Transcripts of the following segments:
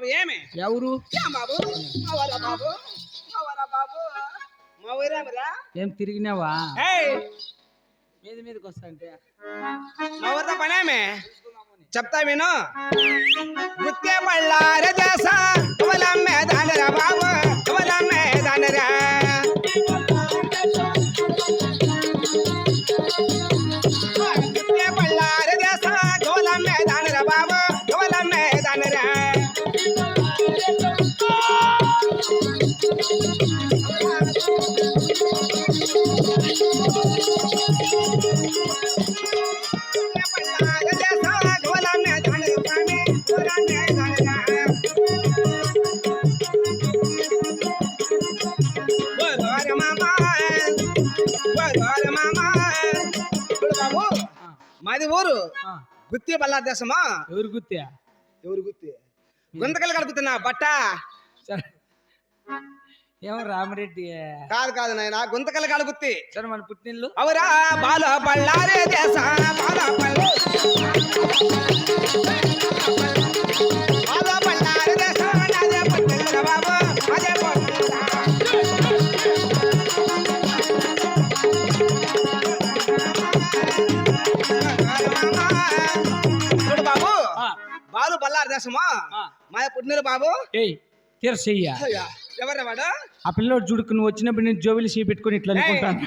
బాబు ఏమి? ఎవరు? ఏం బాబు. బాబు. బాబు. తిరిగినావా? మీద మీదకి వస్తా అంటే. మా ఊరితో పనేమే? చెప్తా విను. గుత్తే బళ్ళారే మాది ఊరు గుత్తి బల్లార్ దేశమా? ఎవరు గుత్తా? ఎవరు గుత్తి? గుంతకలు కడుపుతున్నా బట్ట? ఏమో రామరెడ్డి. కాదు కాదు నాయన గుంతకలు కడుగుత్తి సరే మన పుట్టినిల్లు. అవరా బాల బళ్ళారే దేశ బాల బాల బళ్ళారే దేశ నాదే పట్టెల బాబు అదే చూడు దేశమా. మా పుట్టినరు బాబు? తీరసయ్యా. అయ్యా, ఎవరు వాడు? ఆ పిల్లోడు చూడుకు నువ్వు వచ్చినప్పుడు నేను జోబిలి సీ పెట్టుకుని ఇట్లా అనుకుంటాను.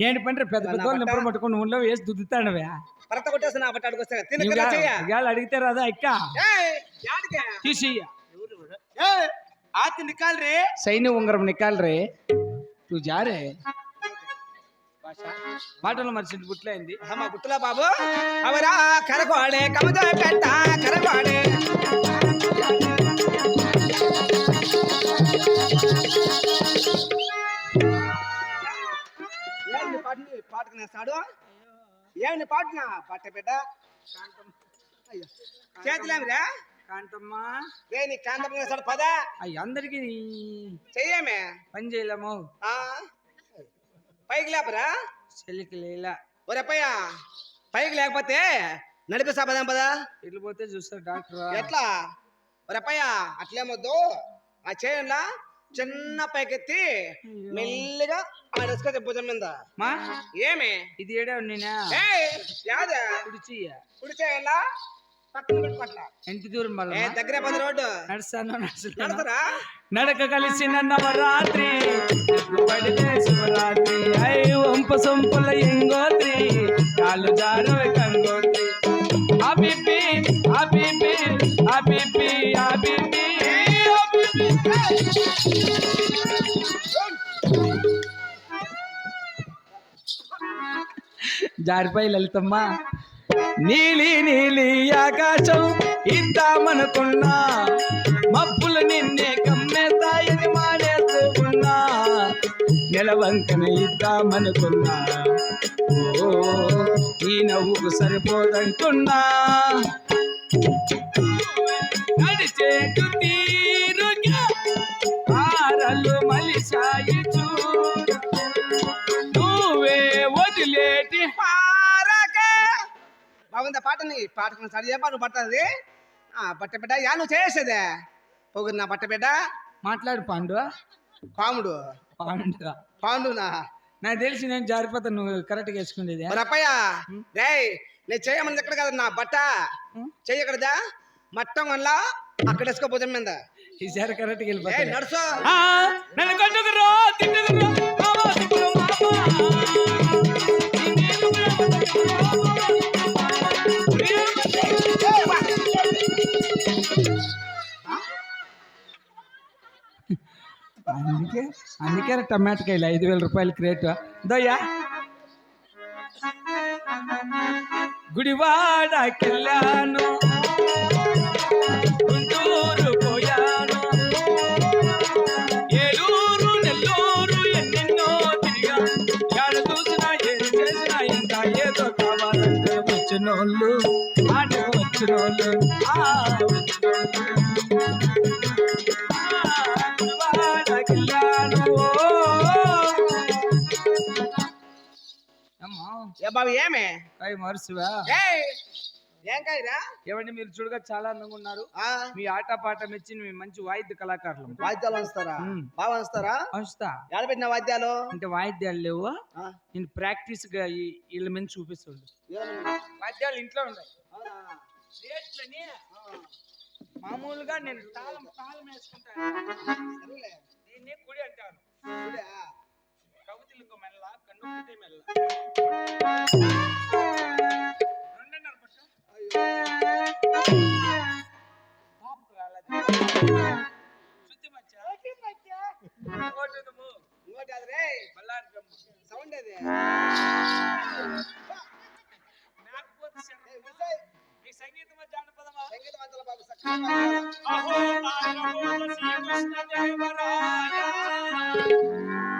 ఏంటి పంటే పెద్ద పెద్ద వాళ్ళు నిప్పులు పట్టుకుని ఊళ్ళో వేసి దుద్దుతాడవే భర్త కొట్టేసిన బట్ట అడుగుస్తా తిన తినచయ్యా ఇవాళ అడిగితే రాదా తీసియ్యా. ఏయ్ ఆతి నికాల్ రే సైన్య ఉంగరం నికాల్ రే తూ జారే. మాటలు మరిచి గుట్లైంది మా గుట్టులా బాబు. అవరా కరకోడే కమజ పెట్ట కరకోడే ఏమి పాటని పాటకునేస్తాడు ఏమి పాటనా పట్ట బిడ్డ. చేతులేమిరా? కాంతమ్మా. రే నీ కాంతం వేస్తాడు పద. అయ్యి అందరికి చెయ్యేమే. పని చేయలేము. ఆ? పైకి లేపరా? చెల్లికి లేలా. ఒరేపయ్య పైకి లేకపోతే నడిపిస్తా పదాం పదా. వెళ్ళిపోతే చూస్తారు డాక్టర్ ఎట్లా? ఒరేపయ్య అట్లేమొద్దు. ఆ చేయంలా చిన్న పైకెత్తి మెల్లిగా ఆ డస్క భుజం మీద. మా? ఏమి? ఇది ఏడా నేనా యాదా? కుడిచియ్య కుడి ఎంత దూరం దగ్గరే పది రోడ్డు. నడుస్తాను నడుస్తాను. నడక కలిసిన నవరాత్రి పడితే శివరాత్రి. ఐ వంప సొంపుల ఎంగోత్రి కాళ్ళు జారవ కంగోత్రి. అబిపి అబిపి అబిపి అబిపి. జారిపోయి లలితమ్మ. నీలి నీలి ఆకాశం ఇద్దామనుకున్నా మబ్బులు నిన్నే కమ్మేస్తాయని మానేసుకున్నా. ఉన్నా నెలవంకన ఇద్దామనుకున్నా. ఓ ఈ నవ్వుకు సరిపోదంటున్నా. నడిచేటు తీరుగా. ఆరలు మలిసాయి పాటని పాటకు సరి చెప్పా నువ్వు పడుతుంది ఆ బట్ట బిడ్డ యా నువ్వు చేసేదే. పొగురు నా బట్ట బిడ్డ? మాట్లాడు పాండు. పాముడు. పాండు పాండునా? నాకు తెలిసి నేను జారిపోతాను నువ్వు కరెక్ట్గా వేసుకునేది మరి అప్పయ్య రేయ్ నేను చేయమని ఎక్కడ కదా నా బట్ట. చెయ్యకడదా మట్టం వల్ల అక్కడ వేసుకో భుజం మీద. ఈసారి కరెక్ట్గా ఏ వెళ్ళిపోతాను నడుచు. క్యారెట్ టమాటకాయలు ఐదు వేల రూపాయలు క్రేట్. దయ్యా గుడివాడకెళ్ళాను గుంటూరు పోయాను. ఏలూరు నెల్లూరు ఎన్నెన్నో తిరిగా. చూసినా ఏం చేసినా ఇంకా ఏదో కావాలంటే వచ్చినోళ్ళు ఆటకు వచ్చినోళ్ళు ఆ వచ్చినోళ్ళు. బాబు ఏమే? కాయ మరుసువా ఏం కాయరా ఏమండి మీరు చూడగా చాలా అందంగా ఉన్నారు. ఆ, మీ ఆట పాట మెచ్చి మీ మంచి వాయిద్య కళాకారులు వాద్యాలు వస్తారా. బాగా వస్తారా వస్తా ఎక్కడ పెట్టిన వాద్యాలు అంటే వాయిద్యాలు లేవు. నేను ప్రాక్టీస్గా వీళ్ళ మీద చూపిస్తుండు. ఏమన్నా? వాద్యాలు ఇంట్లో ఉన్నాయి. మామూలుగా నేను తాళం తాళం వేసుకుంటాను. దీన్ని కుడి అంటాను ఇంకో మెల్ల కన్ను ఒకటే మెల్ల రెండున్నర అయ్యో. పాపకు రాలేదు శుద్ధి మచ్చ ఇంకోటిదము, ఇంకోటి అది రే బల్లారి డ్రమ్ము. సౌండ్ అది మేకపోతు శరం. ఏయ్, విజయ్, మీ సంగీతమా జానపదమా సంగీత వంతల బాబు పాడాలి. అహో బాలబోధ శ్రీకృష్ణదేవరాయ. విజయనగర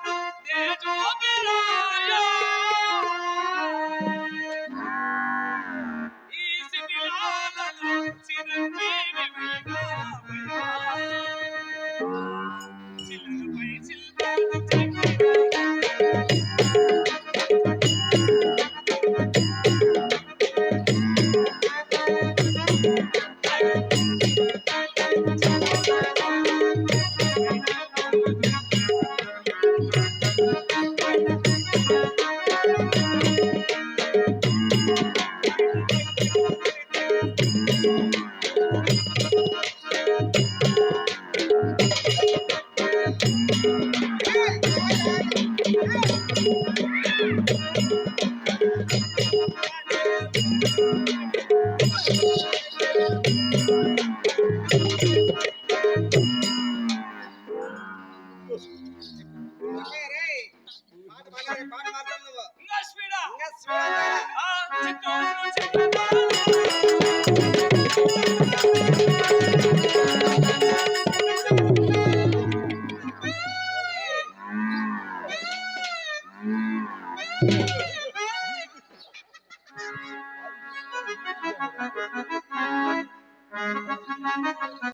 Bye.